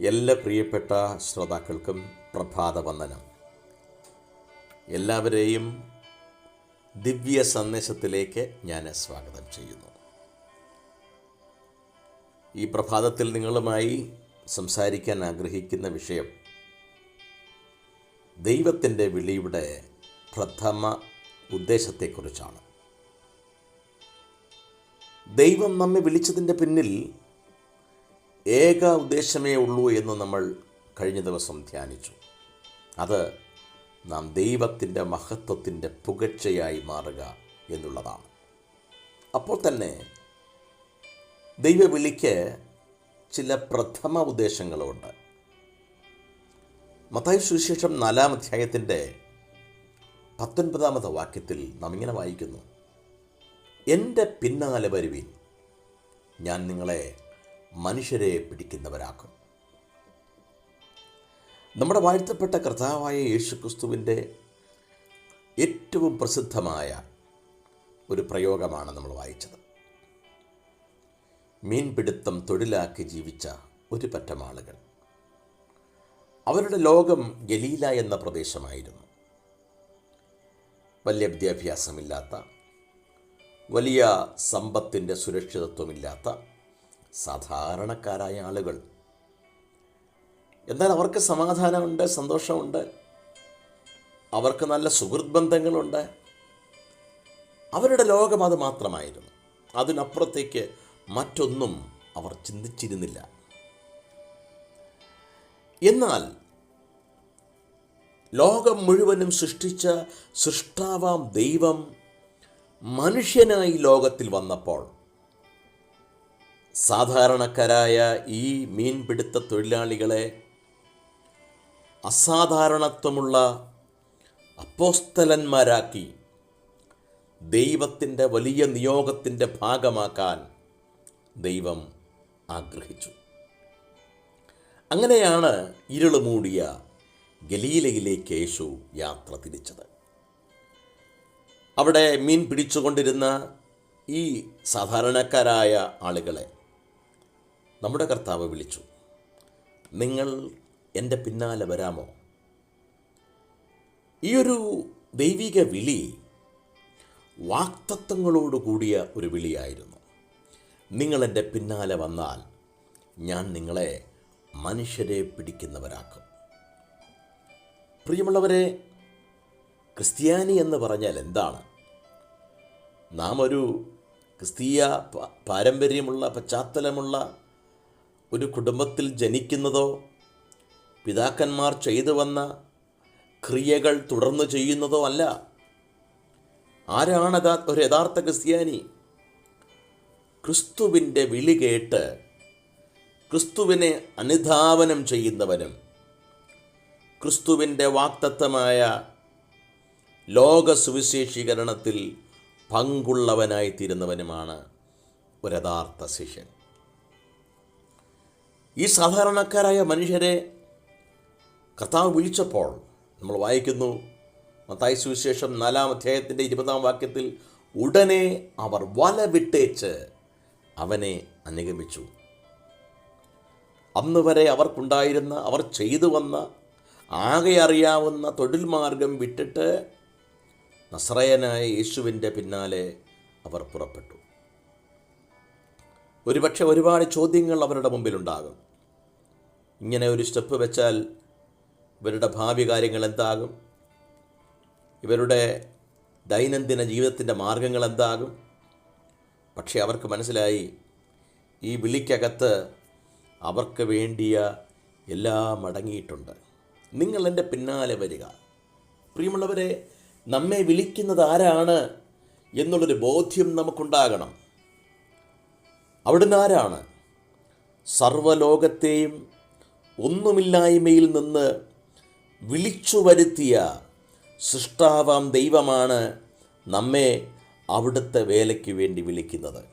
എല്ലാ പ്രിയപ്പെട്ട ശ്രോതാക്കൾക്കും പ്രഭാത വന്ദനം. എല്ലാവരെയും ദിവ്യ സന്ദേശത്തിലേക്ക് ഞാൻ സ്വാഗതം ചെയ്യുന്നു. ഈ പ്രഭാതത്തിൽ നിങ്ങളുമായി സംസാരിക്കാൻ ആഗ്രഹിക്കുന്ന വിഷയം ദൈവത്തിന്റെ വിളിയുടെ പ്രഥമ ഉദ്ദേശത്തെക്കുറിച്ചാണ്. ദൈവം നമ്മെ വിളിച്ചതിന്റെ പിന്നിൽ ഏക ഉദ്ദേശമേ ഉള്ളൂ എന്ന് നമ്മൾ കഴിഞ്ഞ ദിവസം ധ്യാനിച്ചു. അത് നാം ദൈവത്തിന്റെ മഹത്വത്തിന്റെ പുകഴ്ചയായി മാറുക എന്നുള്ളതാണ്. അപ്പോൾ തന്നെ ദൈവവിളിക്ക് ചില പ്രഥമ ഉദ്ദേശങ്ങളുണ്ട്. മത്തായി സുവിശേഷം നാലാം അധ്യായത്തിന്റെ പത്തൊൻപതാമത്തെ വാക്യത്തിൽ നാം ഇങ്ങനെ വായിക്കുന്നു. എന്റെ പിന്നാലെ വരുവിൻ ഞാൻ നിങ്ങളെ മനുഷ്യരെ പിടിക്കുന്നവരാക്കും. നമ്മുടെ വാഴ്ത്തപ്പെട്ട കർത്താവായ യേശുക്രിസ്തുവിന്റെ ഏറ്റവും പ്രസിദ്ധമായ ഒരു പ്രയോഗമാണ് നമ്മൾ വായിച്ചത്. മീൻപിടുത്തം തൊഴിലാക്കി ജീവിച്ച ഒരു പറ്റം ആളുകൾ. അവരുടെ ലോകം ഗലീല എന്ന പ്രദേശമായിരുന്നു. വലിയ വിദ്യാഭ്യാസമില്ലാത്ത വലിയ സമ്പത്തിന്റെ സുരക്ഷിതത്വമില്ലാത്ത സാധാരണക്കാരായ ആളുകൾ. എന്നാൽ അവർക്ക് സമാധാനമുണ്ട് സന്തോഷമുണ്ട്. അവർക്ക് നല്ല സുഹൃത് ബന്ധങ്ങളുണ്ട് അവരുടെ ലോകം അത് മാത്രമായിരുന്നു. അതിനപ്പുറത്തേക്ക് മറ്റൊന്നും അവർ ചിന്തിച്ചിരുന്നില്ല. എന്നാൽ ലോകം മുഴുവനും സൃഷ്ടിച്ച സൃഷ്ടാവാം ദൈവം മനുഷ്യനായി ലോകത്തിൽ വന്നപ്പോൾ സാധാരണക്കാരായ ഈ മീൻപിടുത്ത തൊഴിലാളികളെ അസാധാരണത്വമുള്ള അപ്പോസ്തലന്മാരാക്കി ദൈവത്തിന്റെ വലിയ നിയോഗത്തിന്റെ ഭാഗമാക്കാൻ ദൈവം ആഗ്രഹിച്ചു. അങ്ങനെയാണ് ഇരുൾ മൂടിയ ഗലീലയിലേക്ക് യേശു യാത്ര തിരിച്ചത്. അവിടെ മീൻ പിടിച്ചുകൊണ്ടിരുന്ന ഈ സാധാരണക്കാരായ ആളുകളെ നമ്മുടെ കർത്താവ് വിളിച്ചു നിങ്ങൾ എന്റെ പിന്നാലെ വരാമോ? ഈ ഒരു ദൈവിക വിളി വാക്തത്വങ്ങളോട് കൂടിയ ഒരു വിളിയായിരുന്നു. നിങ്ങളെന്റെ പിന്നാലെ വന്നാൽ ഞാൻ നിങ്ങളെ മനുഷ്യരെ പിടിക്കുന്നവരാക്കും. പ്രിയമുള്ളവരെ ക്രിസ്ത്യാനി എന്ന് പറഞ്ഞാൽ എന്താണ്? നാം ഒരു ക്രിസ്തീയ പാരമ്പര്യമുള്ള പശ്ചാത്തലമുള്ള ഒരു കുടുംബത്തിൽ ജനിക്കുന്നതോ പിതാക്കന്മാർ ചെയ്തു വന്ന ക്രിയകൾ തുടർന്ന് ചെയ്യുന്നതോ അല്ല. ആരാണ് ഒരു യഥാർത്ഥ ക്രിസ്ത്യാനി? ക്രിസ്തുവിന്റെ വിളി കേട്ട് ക്രിസ്തുവിനെ അനുധാവനം ചെയ്യുന്നവനും ക്രിസ്തുവിന്റെ വാക്തത്വമായ ലോക സുവിശേഷീകരണത്തിൽ പങ്കുള്ളവനായിത്തീരുന്നവനുമാണ് ഒരു യഥാർത്ഥ ശിഷ്യൻ. ഈ സാധാരണക്കാരായ മനുഷ്യരെ കർത്താവ് വിളിച്ചപ്പോൾ നമ്മൾ വായിക്കുന്നു മത്തായി സുവിശേഷം നാലാം അധ്യായത്തിന്റെ ഇരുപതാം വാക്യത്തിൽ ഉടനെ അവർ വല വിട്ടേച്ച് അവനെ അനുഗമിച്ചു. അന്ന് വരെ അവർക്കുണ്ടായിരുന്ന അവർ ചെയ്തു വന്ന ആകെ അറിയാവുന്ന തൊഴിൽ മാർഗം വിട്ടിട്ട് നസ്രയനായ യേശുവിന്റെ പിന്നാലെ അവർ പുറപ്പെട്ടു. ഒരുപക്ഷെ ഒരുപാട് ചോദ്യങ്ങൾ അവരുടെ മുമ്പിലുണ്ടാകും. ഇങ്ങനെ ഒരു സ്റ്റെപ്പ് വെച്ചാൽ ഇവരുടെ ഭാവി കാര്യങ്ങൾ എന്താകും? ഇവരുടെ ദൈനംദിന ജീവിതത്തിന്റെ മാർഗങ്ങൾ എന്താകും? പക്ഷേ അവർക്ക് മനസ്സിലായി ഈ വിളിക്കകത്ത് അവർക്ക് വേണ്ടിയ എല്ലാം അടങ്ങിയിട്ടുണ്ട്. നിങ്ങൾ എന്റെ പിന്നാലെ വരിക. പ്രിയമുള്ളവരെ നമ്മെ വിളിക്കുന്നത് ആരാണ് എന്നുള്ളൊരു ബോധ്യം നമുക്കുണ്ടാകണം. അവിടുന്ന് ആരാണ്? സർവലോകത്തെയും ഒന്നുമില്ലായ്മയിൽ നിന്ന് വിളിച്ചു വരുത്തിയ സൃഷ്ടാവാം ദൈവമാണ് നമ്മെ അവിടുത്തെ വേലയ്ക്ക് വേണ്ടി വിളിക്കുന്നത്.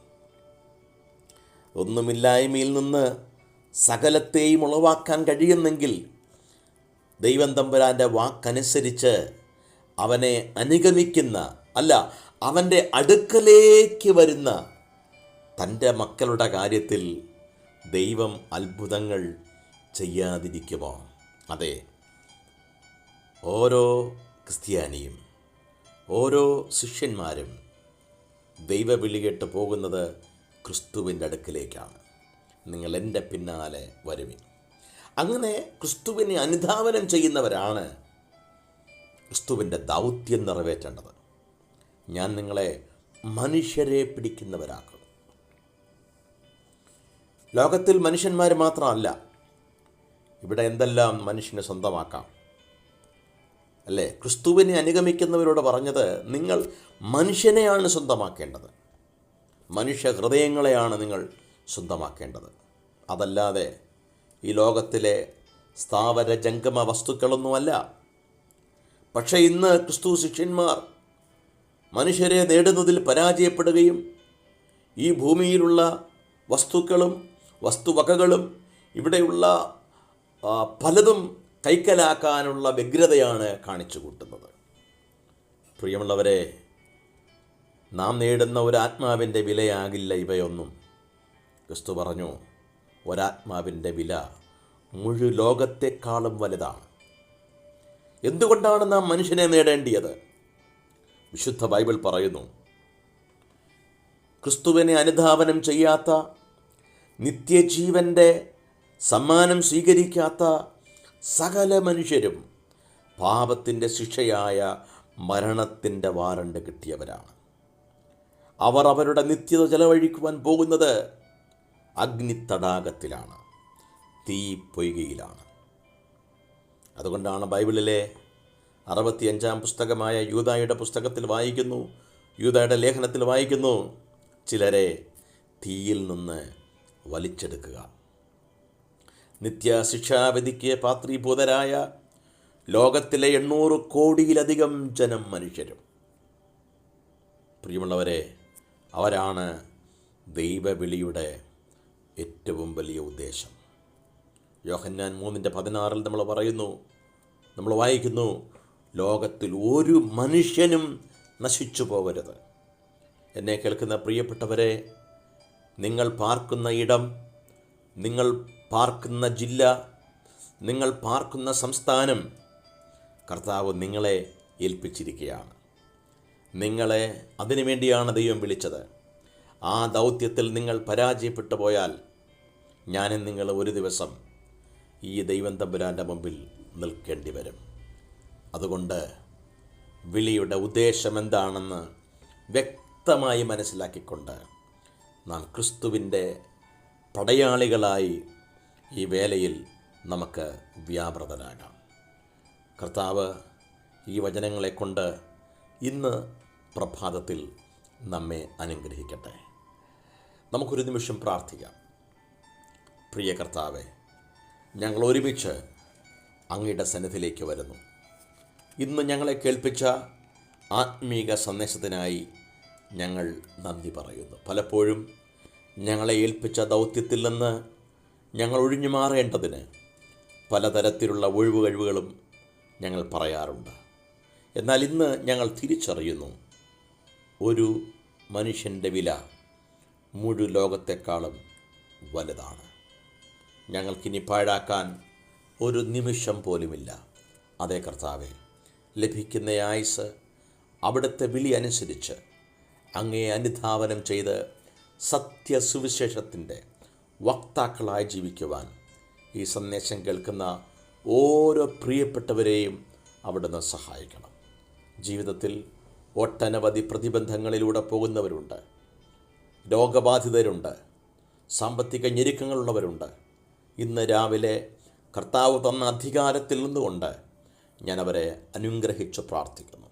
ഒന്നുമില്ലായ്മയിൽ നിന്ന് സകലത്തെയും ഉളവാക്കാൻ കഴിയുന്നെങ്കിൽ ദൈവം തമ്പുരാന്റെ വാക്കനുസരിച്ച് അവനെ അനുഗമിക്കുന്ന അല്ല അവന്റെ അടുക്കലേക്ക് വരുന്ന തന്റെ മക്കളുടെ കാര്യത്തിൽ ദൈവം അത്ഭുതങ്ങൾ ചെയ്യാതിരിക്കുമോ? അതെ. ഓരോ ക്രിസ്ത്യാനിയും ഓരോ ശിഷ്യന്മാരും ദൈവവിളി കേട്ട് പോകുന്നത് ക്രിസ്തുവിന്റെ അടുക്കിലേക്കാണ്. നിങ്ങൾ എന്റെ പിന്നാലെ വരുവിൻ. അങ്ങനെ ക്രിസ്തുവിനെ അനുധാവനം ചെയ്യുന്നവരാണ് ക്രിസ്തുവിന്റെ ദൗത്യം നിറവേറ്റേണ്ടത്. ഞാൻ നിങ്ങളെ മനുഷ്യരെ പിടിക്കുന്നവരാക്കും. ലോകത്തിൽ മനുഷ്യന്മാർ മാത്രമല്ല ഇവിടെ എന്തെല്ലാം മനുഷ്യന് സ്വന്തമാക്കാം? അല്ലേ? ക്രിസ്തുവിനെ അനുഗമിക്കുന്നവരോട് പറഞ്ഞത് നിങ്ങൾ മനുഷ്യനെയാണ് സ്വന്തമാക്കേണ്ടത്. മനുഷ്യ ഹൃദയങ്ങളെയാണ് നിങ്ങൾ സ്വന്തമാക്കേണ്ടത്. അതല്ലാതെ ഈ ലോകത്തിലെ സ്ഥാവര ജംഗമ വസ്തുക്കളൊന്നുമല്ല. പക്ഷേ ഇന്ന് ക്രിസ്തു ശിഷ്യന്മാർ മനുഷ്യരെ നേടുന്നതിൽ പരാജയപ്പെടുകയും ഈ ഭൂമിയിലുള്ള വസ്തുക്കളും വസ്തുവകകളും ഇവിടെയുള്ള പലതും കൈക്കലാക്കാനുള്ള വ്യഗ്രതയാണ് കാണിച്ചു കൂട്ടുന്നത്. പ്രിയമുള്ളവരെ നാം നേടുന്ന ഒരു ആത്മാവിന്റെ വിലയാകില്ല ഇവയൊന്നും. ക്രിസ്തു പറഞ്ഞു ഒരാത്മാവിന്റെ വില മുഴു ലോകത്തെക്കാളും വലുതാണ്. എന്തുകൊണ്ടാണ് നാം മനുഷ്യനെ നേടേണ്ടിയത്? വിശുദ്ധ ബൈബിൾ പറയുന്നു ക്രിസ്തുവിനെ അനുധാവനം ചെയ്യാത്ത നിത്യജീവന്റെ സമ്മാനം സ്വീകരിക്കാത്ത സകല മനുഷ്യരും പാപത്തിന്റെ ശിക്ഷയായ മരണത്തിന്റെ വാറണ്ട് കിട്ടിയവരാണ്. അവർ അവരുടെ നിത്യത ചെലവഴിക്കുവാൻ പോകുന്നത് അഗ്നിത്തടാകത്തിലാണ് തീ പൊയ്കയിലാണ്. അതുകൊണ്ടാണ് ബൈബിളിലെ അറുപത്തിയഞ്ചാം പുസ്തകമായ യൂതായുടെ പുസ്തകത്തിൽ വായിക്കുന്നു യൂതായുടെ ലേഖനത്തിൽ വായിക്കുന്നു ചിലരെ തീയിൽ നിന്ന് വലിച്ചെടുക്കുക. നിത്യശിക്ഷാവിധിക്ക് പാത്രീഭൂതരായ ലോകത്തിലെ എണ്ണൂറ് കോടിയിലധികം ജനം മനുഷ്യരും. പ്രിയമുള്ളവരെ അവരാണ് ദൈവവിളിയുടെ ഏറ്റവും വലിയ ഉദ്ദേശം. യോഹന്നാൻ മൂന്നിന്റെ പതിനാറിൽ നമ്മൾ പറയുന്നു നമ്മൾ വായിക്കുന്നു ലോകത്തിൽ ഒരു മനുഷ്യനും നശിച്ചു പോകരുത്. എന്നെ കേൾക്കുന്ന പ്രിയപ്പെട്ടവരെ നിങ്ങൾ പാർക്കുന്ന ഇടം നിങ്ങൾ പാർക്കുന്ന ജില്ല നിങ്ങൾ പാർക്കുന്ന സംസ്ഥാനം കർത്താവ് നിങ്ങളെ ഏൽപ്പിച്ചിരിക്കുകയാണ്. നിങ്ങളെ അതിനുവേണ്ടിയാണ് ദൈവം വിളിച്ചത്. ആ ദൗത്യത്തിൽ നിങ്ങൾ പരാജയപ്പെട്ടു പോയാൽ ഞാനും നിങ്ങൾ ഒരു ദിവസം ഈ ദൈവം തമ്പുരാന്റെ മുമ്പിൽ നിൽക്കേണ്ടി വരും. അതുകൊണ്ട് വിളിയുടെ ഉദ്ദേശം എന്താണെന്ന് വ്യക്തമായി മനസ്സിലാക്കിക്കൊണ്ട് നാം ക്രിസ്തുവിന്റെ പടയാളികളായി ഈ വേലയിൽ നമുക്ക് വ്യാപൃതരാകാം കർത്താവ് ഈ വചനങ്ങളെ കൊണ്ട് ഇന്ന് പ്രഭാതത്തിൽ നമ്മെ അനുഗ്രഹിക്കട്ടെ. നമുക്കൊരു നിമിഷം പ്രാർത്ഥിക്കാം. പ്രിയ കർത്താവെ ഞങ്ങൾ ഒരുമിച്ച് അങ്ങയുടെ സന്നിധിയിലേക്ക് വരുന്നു. ഇന്ന് ഞങ്ങളെ കേൾപ്പിച്ച ആത്മീക സന്ദേശത്തിനായി ഞങ്ങൾ നന്ദി പറയുന്നു. പലപ്പോഴും ഞങ്ങളെ ഏൽപ്പിച്ച ദൗത്യത്തിൽ നിന്ന് ഞങ്ങൾ ഒഴിഞ്ഞു മാറേണ്ടതിന് പലതരത്തിലുള്ള ഒഴിവ് കഴിവുകളും ഞങ്ങൾ പറയാറുണ്ട്. എന്നാൽ ഇന്ന് ഞങ്ങൾ തിരിച്ചറിയുന്നു ഒരു മനുഷ്യന്റെ വില മുഴു ലോകത്തെക്കാളും വലുതാണ്. ഞങ്ങൾക്കിനി പാഴാക്കാൻ ഒരു നിമിഷം പോലുമില്ല. അതേ കർത്താവെ ലഭിക്കുന്ന ആയുസ് അവിടുത്തെ വിളി അനുസരിച്ച് അങ്ങയെ അനുധാവനം ചെയ്ത് സത്യസുവിശേഷത്തിന്റെ വക്താക്കളായി ജീവിക്കുവാൻ ഈ സന്ദേശം കേൾക്കുന്ന ഓരോ പ്രിയപ്പെട്ടവരെയും അവിടുന്ന് സഹായിക്കണം. ജീവിതത്തിൽ ഒട്ടനവധി പ്രതിബന്ധങ്ങളിലൂടെ പോകുന്നവരുണ്ട്. രോഗബാധിതരുണ്ട്. സാമ്പത്തിക ഞെരുക്കങ്ങളുള്ളവരുണ്ട്. ഇന്ന് രാവിലെ കർത്താവ് തന്ന അധികാരത്തിൽ നിന്നുകൊണ്ട് ഞാൻ അവരെ അനുഗ്രഹിച്ച് പ്രാർത്ഥിക്കുന്നു.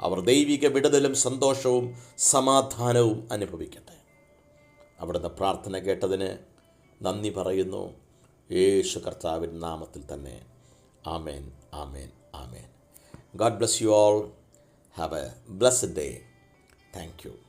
അവർ ദൈവിക വിടുതലും സന്തോഷവും സമാധാനവും അനുഭവിക്കട്ടെ. അവിടുന്ന് പ്രാർത്ഥന കേട്ടതിന് നന്ദി പറയുന്നു. യേശു കർത്താവിൻ നാമത്തിൽ തന്നെ. ആമേൻ ആമേൻ ആമേൻ. God bless you all have a blessed day. Thank you.